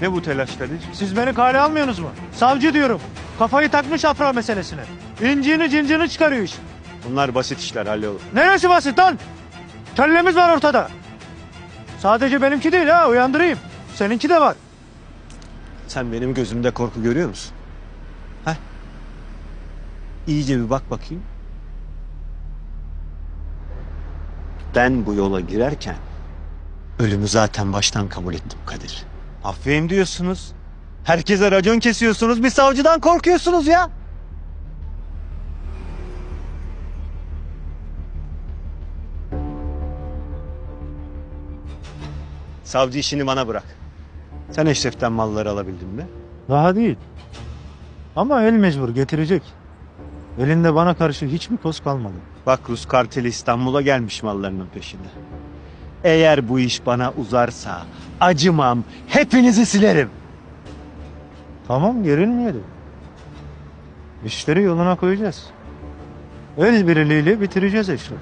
Ne bu telaş? Siz beni kale almıyorsunuz mu? Savcı diyorum. Kafayı takmış afra meselesine. İnciğini cincini çıkarıyor iş. Bunlar basit işler hallolur. Neresi basit lan? Kellemiz var ortada. Sadece benimki değil ha uyandırayım. Seninki de var. Sen benim gözümde korku görüyor musun? Heh. İyice bir bak bakayım. Ben bu yola girerken ölümü zaten baştan kabul ettim Kadir. Affeyim diyorsunuz. Herkese racon kesiyorsunuz. Bir savcıdan korkuyorsunuz ya. Savcı işini bana bırak. Sen Eşref'ten malları alabildin mi? Daha değil. Ama el mecbur getirecek. Elinde bana karşı hiç mi koz kalmadı? Bak Rus karteli İstanbul'a gelmiş mallarının peşinde. Eğer bu iş bana uzarsa acımam, hepinizi silerim. Tamam gerilmeyelim. İşleri yoluna koyacağız. El birliğiyle bitireceğiz Eşref.